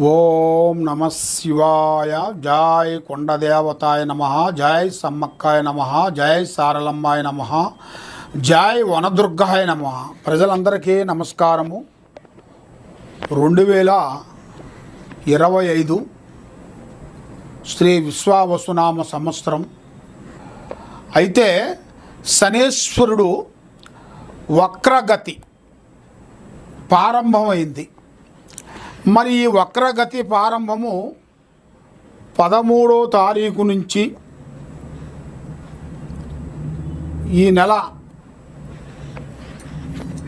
ఓం నమ శివాయ. జై కొండదేవతాయ నమ. జై సమ్మక్కాయ నమ. జై సారలమ్మాయ నమ. జై వనదుర్గాయ నమ. ప్రజలందరికీ నమస్కారము. రెండు వేల ఇరవై ఐదు శ్రీ విశ్వావసునామ సంవత్సరం. అయితే శనేశ్వరుడు వక్రగతి ప్రారంభమైంది. మరి ఈ వక్రగతి ప్రారంభము పదమూడో తారీఖు నుంచి ఈ నెల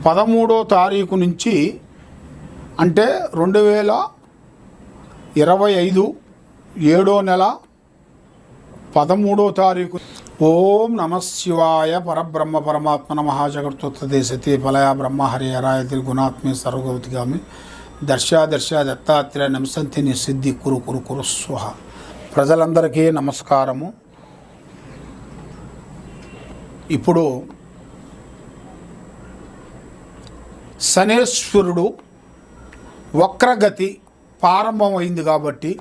పదమూడో తారీఖు నుంచి అంటే రెండు వేల ఇరవై ఐదు ఏడో నెల పదమూడో తారీఖు. ఓం నమశివాయ పరబ్రహ్మ పరమాత్మ మహాజగత్తుత్తే సతీ ఫలయ బ్రహ్మ హరిహరాయ హరాయతి గుణాత్మే సర్వగౌతిగామి దర్శ దర్శ దత్తాత్రేయ నమసంతిని సిద్ధి కురు కురు కురు స్వహ. ప్రజలందరికీ నమస్కారము. ఇప్పుడు శనేశ్వరుడు వక్రగతి ప్రారంభమైంది కాబట్టి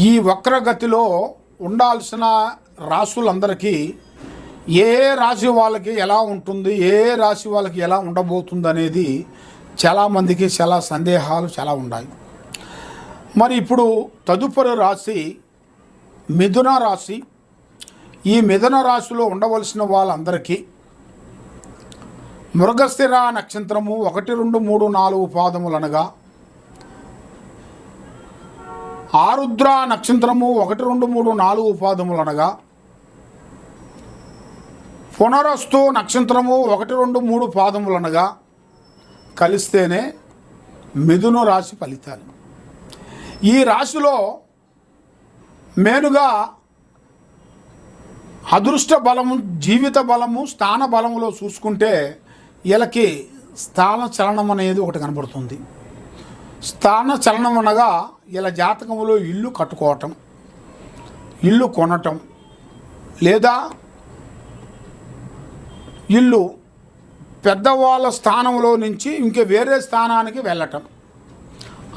ఈ వక్రగతిలో ఉండాల్సిన రాసులందరికీ ఏ రాశి వాళ్ళకి ఎలా ఉంటుంది ఏ రాశి వాళ్ళకి ఎలా ఉండబోతుంది అనేది చాలామందికి చాలా సందేహాలు చాలా ఉన్నాయి. మరి ఇప్పుడు తదుపరి రాశి మిథున రాశి. ఈ మిథున రాశిలో ఉండవలసిన వాళ్ళందరికీ మృగస్థిర నక్షత్రము ఒకటి రెండు మూడు నాలుగు పాదములు అనగా ఆరుద్ర నక్షత్రము ఒకటి రెండు మూడు నాలుగు పాదములు అనగా పునరస్తు నక్షత్రము ఒకటి రెండు మూడు పాదములు అనగా కలిస్తేనే మిథున రాశి ఫలితాలు. ఈ రాశిలో మేనుగా అదృష్ట బలము జీవిత బలము స్థాన బలములో చూసుకుంటే వీళ్ళకి స్థాన చలనం అనేది ఒకటి కనబడుతుంది. స్థాన చలనం అనగా ఇలా జాతకంలో ఇల్లు కట్టుకోవటం ఇల్లు కొనటం లేదా ఇల్లు పెద్దవాళ్ళ స్థానంలో నుంచి ఇంక వేరే స్థానానికి వెళ్ళటం.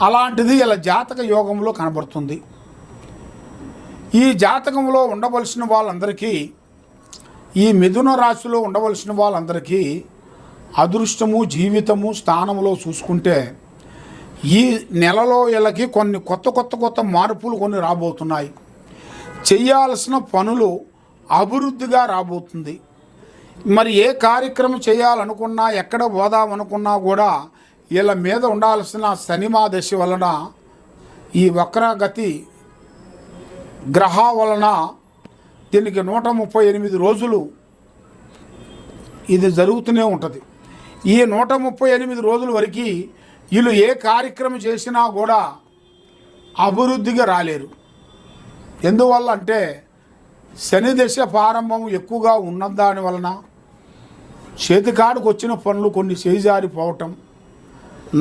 అలాంటిది ఇలా జాతక యోగంలో కనబడుతుంది. ఈ జాతకంలో ఉండవలసిన వాళ్ళందరికీ ఈ మిథున రాశిలో ఉండవలసిన వాళ్ళందరికీ అదృష్టము జీవితము స్థానంలో చూసుకుంటే ఈ నెలలో వీళ్ళకి కొన్ని కొత్త కొత్త కొత్త మార్పులు కొన్ని రాబోతున్నాయి. చేయాల్సిన పనులు అభివృద్ధిగా రాబోతుంది. మరి ఏ కార్యక్రమం చేయాలనుకున్నా ఎక్కడ పోదామనుకున్నా కూడా వీళ్ళ మీద ఉండాల్సిన శనిమా దశ వలన ఈ వక్రగతి గ్రహ వలన దీనికి నూట ముప్పై ఎనిమిది రోజులు ఇది జరుగుతూనే ఉంటుంది. ఈ నూట ముప్పై ఎనిమిది రోజుల వరకు వీళ్ళు ఏ కార్యక్రమం చేసినా కూడా అభివృద్ధిగా రాలేరు. ఎందువల్ల అంటే శని దశ ప్రారంభం ఎక్కువగా ఉన్న దాని వలన చేతికాడికి వచ్చిన పనులు కొన్ని చేజారిపోవటం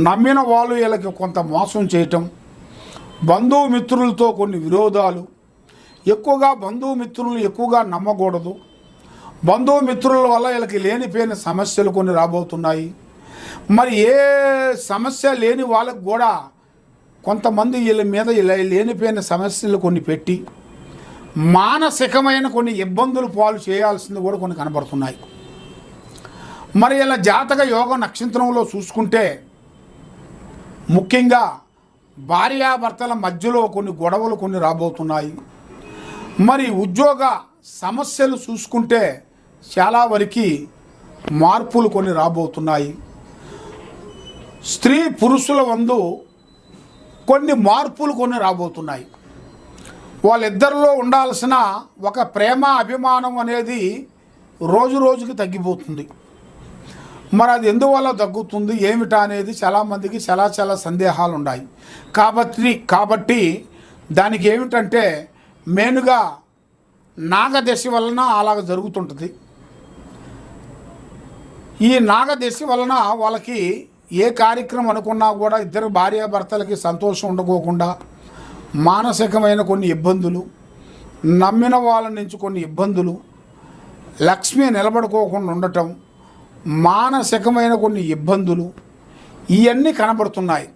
నమ్మిన వాళ్ళు వీళ్ళకి కొంత మోసం చేయటం బంధుమిత్రులతో కొన్ని విరోధాలు ఎక్కువగా బంధుమిత్రులను ఎక్కువగా నమ్మకూడదు. బంధుమిత్రుల వల్ల వీళ్ళకి లేనిపోయిన సమస్యలు కొన్ని రాబోతున్నాయి. మరి ఏ సమస్య లేని వాళ్ళకు కూడా కొంతమంది వీళ్ళ మీద ఇలా లేనిపోయిన సమస్యలు కొన్ని పెట్టి మానసికమైన కొన్ని ఇబ్బందులు పాలు చేయాల్సింది కూడా కొన్ని కనబడుతున్నాయి. మరి ఇలా జాతక యోగ నక్షత్రంలో చూసుకుంటే ముఖ్యంగా భార్యాభర్తల మధ్యలో కొన్ని గొడవలు కొన్ని రాబోతున్నాయి. మరి ఉద్యోగ సమస్యలు చూసుకుంటే చాలా వరకు మార్పులు కొన్ని రాబోతున్నాయి. స్త్రీ పురుషుల వందు కొన్ని మార్పులు కొన్ని రాబోతున్నాయి. వాళ్ళిద్దరిలో ఉండాల్సిన ఒక ప్రేమ అభిమానం అనేది రోజు రోజుకి తగ్గిపోతుంది. మరి అది ఎందువల్ల తగ్గుతుంది? ఏమిటా అనేది చాలామందికి చాలా చాలా సందేహాలు ఉన్నాయి కాబట్టి కాబట్టి దానికి ఏమిటంటే మెయిన్గా నాగదశ వలన అలాగ జరుగుతుంటుంది. ఈ నాగదశ వలన వాళ్ళకి ఏ కార్యక్రమం అనుకున్నా కూడా ఇద్దరు భార్యాభర్తలకి సంతోషం ఉండకోకుండా మానసికమైన కొన్ని ఇబ్బందులు నమ్మిన వాళ్ళ నుంచి కొన్ని ఇబ్బందులు లక్ష్మి నిలబడుకోకుండా ఉండటం మానసికమైన కొన్ని ఇబ్బందులు ఇవన్నీ కనబడుతున్నాయి.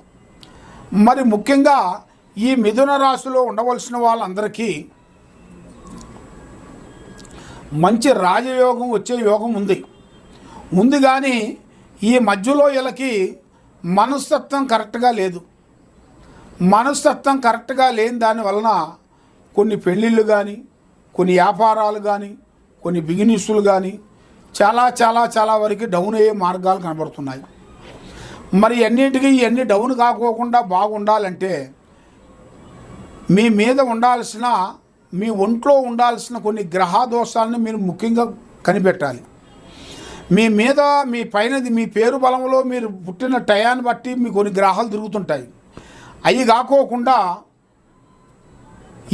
మరి ముఖ్యంగా ఈ మిథున రాశిలో ఉండవలసిన వాళ్ళందరికీ మంచి రాజయోగం వచ్చే యోగం ఉంది. ఉంది కానీ ఈ మధ్యలో వీళ్ళకి మనస్తత్వం కరెక్ట్గా లేదు. మనస్తత్వం కరెక్ట్గా లేని దాని వలన కొన్ని పెళ్ళిళ్ళు కానీ కొన్ని వ్యాపారాలు కానీ కొన్ని బిజినెస్లు కానీ చాలా చాలా చాలా వరకు డౌన్ అయ్యే మార్గాలు కనబడుతున్నాయి. మరి అన్నింటికీ ఇవన్నీ డౌన్ కాకోకుండా బాగుండాలంటే మీ మీద ఉండాల్సిన మీ ఒంట్లో ఉండాల్సిన కొన్ని గ్రహదోషాలను మీరు ముఖ్యంగా కనిపెట్టాలి. మీ మీద మీ పైనది మీ పేరు బలంలో మీరు పుట్టిన టయాన్ని బట్టి మీ కొన్ని గ్రహాలు తిరుగుతుంటాయి. అవి కాకోకుండా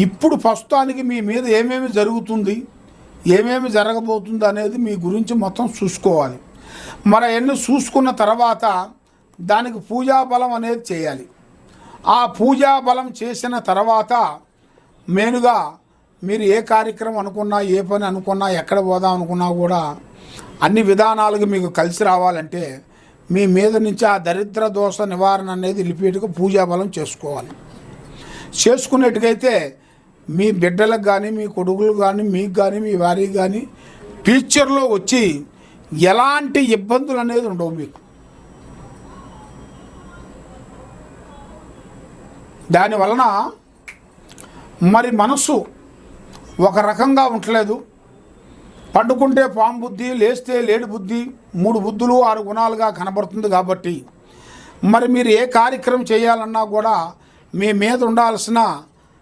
ఇప్పుడు ప్రస్తుతానికి మీ మీద ఏమేమి జరుగుతుంది ఏమేమి జరగబోతుంది అనేది మీ గురించి మొత్తం చూసుకోవాలి. మరి అవన్నీ చూసుకున్న తర్వాత దానికి పూజా బలం అనేది చేయాలి. ఆ పూజాబలం చేసిన తర్వాత మెయిన్గా మీరు ఏ కార్యక్రమం అనుకున్నా ఏ పని అనుకున్నా ఎక్కడ పోదాం అనుకున్నా కూడా అన్ని విధానాలుగా మీకు కలిసి రావాలంటే మీ మీద నుంచి ఆ దరిద్ర దోష నివారణ అనేది లిపేటుగా పూజాబలం చేసుకోవాలి. చేసుకునేట్టుకైతే మీ బిడ్డలకు కానీ మీ కొడుకులు కానీ మీకు కానీ మీ వారికి కానీ ఫ్యూచర్లో వచ్చి ఎలాంటి ఇబ్బందులు అనేది ఉండవు మీకు. దాని వలన మరి మనసు ఒక రకంగా ఉండలేదు. పండుకుంటే పాము బుద్ధి లేస్తే లేడి బుద్ధి మూడు బుద్ధులు ఆరు గుణాలుగా కనబడుతుంది కాబట్టి. మరి మీరు ఏ కార్యక్రమం చేయాలన్నా కూడా మీ మీద ఉండాల్సిన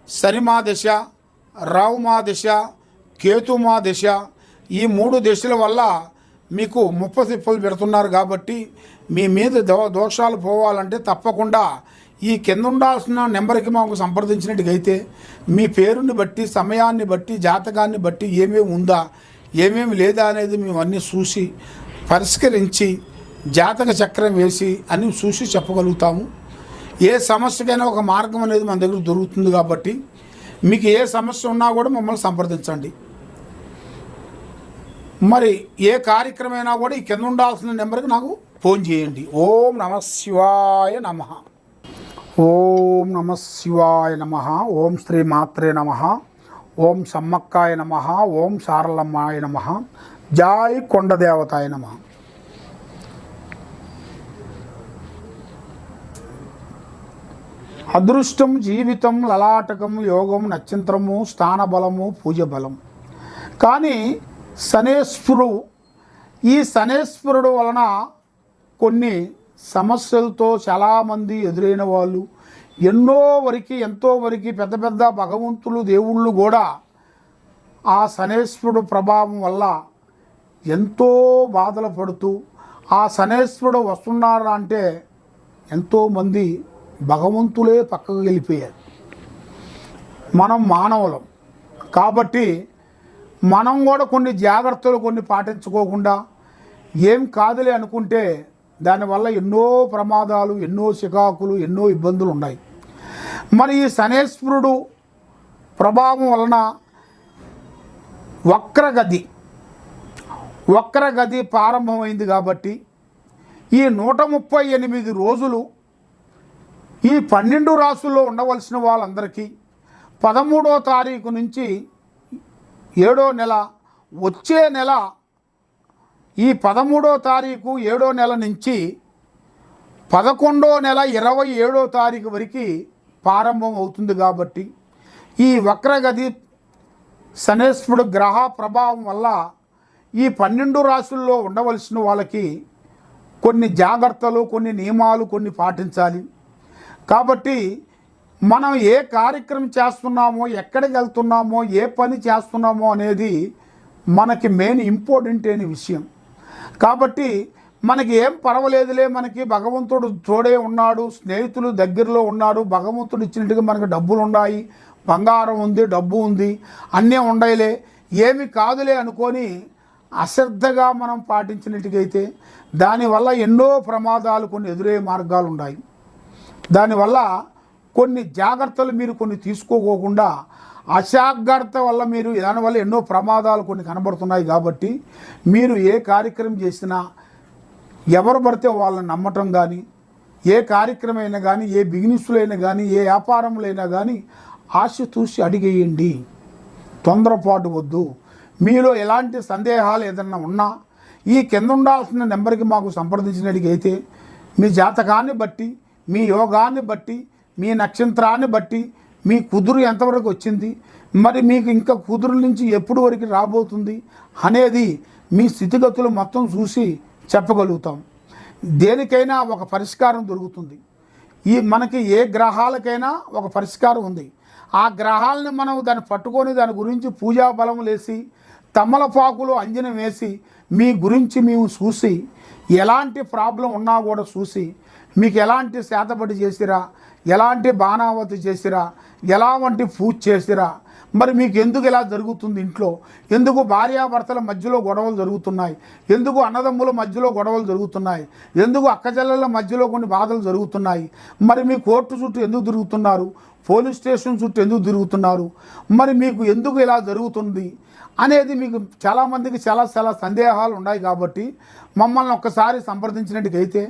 సరిమా దశ రావుమా దశ కేతుమా దశ ఈ మూడు దశల వల్ల మీకు ముప్ప తిప్పలు పెడుతున్నారు కాబట్టి మీ మీద దో దోషాలు పోవాలంటే తప్పకుండా ఈ కింద ఉండాల్సిన నెంబర్కి మాకు సంప్రదించినట్టుగైతే మీ పేరుని బట్టి సమయాన్ని బట్టి జాతకాన్ని బట్టి ఏమేమి ఉందా ఏమేమి లేదా అనేది మేము అన్నీ చూసి పరిష్కరించి జాతక చక్రం వేసి అని చూసి చెప్పగలుగుతాము. ఏ సమస్యకైనా ఒక మార్గం అనేది మన దగ్గర దొరుకుతుంది కాబట్టి మీకు ఏ సమస్య ఉన్నా కూడా మమ్మల్ని సంప్రదించండి. మరి ఏ కార్యక్రమైనా కూడా ఈ కింద ఉండాల్సిన నెంబర్కి నాకు ఫోన్ చేయండి. ఓం నమ శివాయ నమ. ఓం నమ శివాయ నమ. ఓం శ్రీ మాత్రే నమ. ఓం సమ్మక్కాయ నమ. ఓం సారలమ్మాయ నమ. జాయ్ కొండదేవతాయ నమ. అదృష్టం జీవితం లలాటకం యోగం నక్షత్రము స్థానబలము పూజ బలం కానీ శనేశ్వరుడు ఈ శనేశ్వరుడు వలన కొన్ని సమస్యలతో చాలామంది ఎదురైన వాళ్ళు ఎన్నో వరకు ఎంతో వరకు పెద్ద పెద్ద భగవంతులు దేవుళ్ళు కూడా ఆ శనేశ్వరుడు ప్రభావం వల్ల ఎంతో బాధలు పడుతూ ఆ శనేశ్వరుడు వస్తున్నారా అంటే ఎంతోమంది భగవంతులే పక్కకు వెళ్ళిపోయారు. మనం మానవులం. కాబట్టి మనం కూడా కొన్ని జాగ్రత్తలు కొన్ని పాటించుకోకుండా ఏం కాదులే అనుకుంటే దానివల్ల ఎన్నో ప్రమాదాలు ఎన్నో చికాకులు ఎన్నో ఇబ్బందులు ఉన్నాయి. మరి ఈ శనేశ్వరుడు ప్రభావం వలన వక్రగతి వక్రగతి ప్రారంభమైంది కాబట్టి ఈ నూట ముప్పై ఎనిమిది రోజులు ఈ పన్నెండు రాసుల్లో ఉండవలసిన వాళ్ళందరికీ పదమూడో తారీఖు నుంచి ఏడో నెల వచ్చే నెల ఈ పదమూడో తారీఖు ఏడో నెల నుంచి పదకొండో నెల ఇరవై ఏడో తారీఖు వరకు ప్రారంభం అవుతుంది కాబట్టి ఈ వక్రగతి శనేశ్వరుడు గ్రహ ప్రభావం వల్ల ఈ పన్నెండు రాసుల్లో ఉండవలసిన వాళ్ళకి కొన్ని జాగ్రత్తలు కొన్ని నియమాలు కొన్ని పాటించాలి. కాబట్టి మనం ఏ కార్యక్రమం చేస్తున్నామో ఎక్కడికి వెళ్తున్నామో ఏ పని చేస్తున్నామో అనేది మనకి మెయిన్ ఇంపార్టెంట్ అయిన విషయం. కాబట్టి మనకి ఏం పర్వాలేదులే మనకి భగవంతుడు తోడే ఉన్నాడు స్నేహితులు దగ్గరలో ఉన్నాడు భగవంతుడు ఇచ్చినట్టుగా మనకి డబ్బులు ఉన్నాయి బంగారం ఉంది డబ్బు ఉంది అన్నీ ఉండయిలే ఏమి కాదులే అనుకొని అశ్రద్ధగా మనం పాటించినట్టుగైతే దానివల్ల ఎన్నో ప్రమాదాలు కొన్ని ఎదురయ్యే మార్గాలు ఉన్నాయి. దానివల్ల కొన్ని జాగ్రత్తలు మీరు కొన్ని తీసుకోకోకుండా అజాగ్రత్త వల్ల మీరు దానివల్ల ఎన్నో ప్రమాదాలు కొన్ని కనబడుతున్నాయి కాబట్టి మీరు ఏ కార్యక్రమం చేసినా ఎవరు పడితే వాళ్ళని నమ్మటం కానీ ఏ కార్యక్రమం అయినా కానీ ఏ బిజినెస్లైనా కానీ ఏ వ్యాపారములైనా కానీ ఆశ చూసి అడిగేయండి. తొందరపాటు వద్దు. మీలో ఎలాంటి సందేహాలు ఏదన్నా ఉన్నా ఈ కింద ఉండాల్సిన నెంబర్కి మాకు సంప్రదించినట్టుగైతే మీ జాతకాన్ని బట్టి మీ యోగాన్ని బట్టి మీ నక్షత్రాన్ని బట్టి మీ కుదురు ఎంతవరకు వచ్చింది మరి మీకు ఇంకా కుదురు నుంచి ఎప్పుడు వరకు రాబోతుంది అనేది మీ స్థితిగతులు మొత్తం చూసి చెప్పగలుగుతాం. దేనికైనా ఒక పరిష్కారం దొరుకుతుంది. ఈ మనకి ఏ గ్రహాలకైనా ఒక పరిష్కారం ఉంది. ఆ గ్రహాలను మనం దాన్ని పట్టుకొని దాని గురించి పూజా బలం లేసి తమలపాకులు అంజనం వేసి మీ గురించి మేము చూసి ఎలాంటి ప్రాబ్లం ఉన్నా కూడా చూసి మీకు ఎలాంటి శాతపడి చేసిరా? ఎలాంటి బాణావతి చేసిరా? ఎలా వంటి పూజ చేసిరా? మరి మీకు ఎందుకు ఇలా జరుగుతుంది ఇంట్లో? ఎందుకు భార్యాభర్తల మధ్యలో గొడవలు జరుగుతున్నాయి? ఎందుకు అన్నదమ్ముల మధ్యలో గొడవలు జరుగుతున్నాయి? ఎందుకు అక్కచెల్లెల మధ్యలో కొన్ని బాధలు జరుగుతున్నాయి? మరి మీ కోర్టు చుట్టూ ఎందుకు తిరుగుతున్నారు? పోలీస్ స్టేషన్ చుట్టూ ఎందుకు తిరుగుతున్నారు? మరి మీకు ఎందుకు ఇలా జరుగుతుంది? అనేది మీకు చాలామందికి చాలా చాలా సందేహాలు ఉన్నాయి కాబట్టి మమ్మల్ని ఒక్కసారి సంప్రదించినట్టుకైతే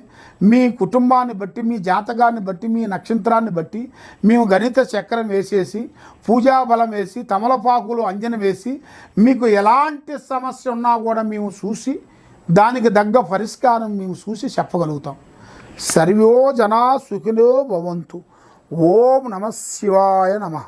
మీ కుటుంబాన్ని బట్టి మీ జాతకాన్ని బట్టి మీ నక్షత్రాన్ని బట్టి మేము గణిత చక్రం వేసేసి పూజా బలం వేసి తమలపాకులు అంజన వేసి మీకు ఎలాంటి సమస్య ఉన్నా కూడా మేము చూసి దానికి తగ్గ పరిష్కారం మేము చూసి చెప్పగలుగుతాం. సర్వో జనా సుఖినో భవంతు. ఓం నమ శివాయ నమః.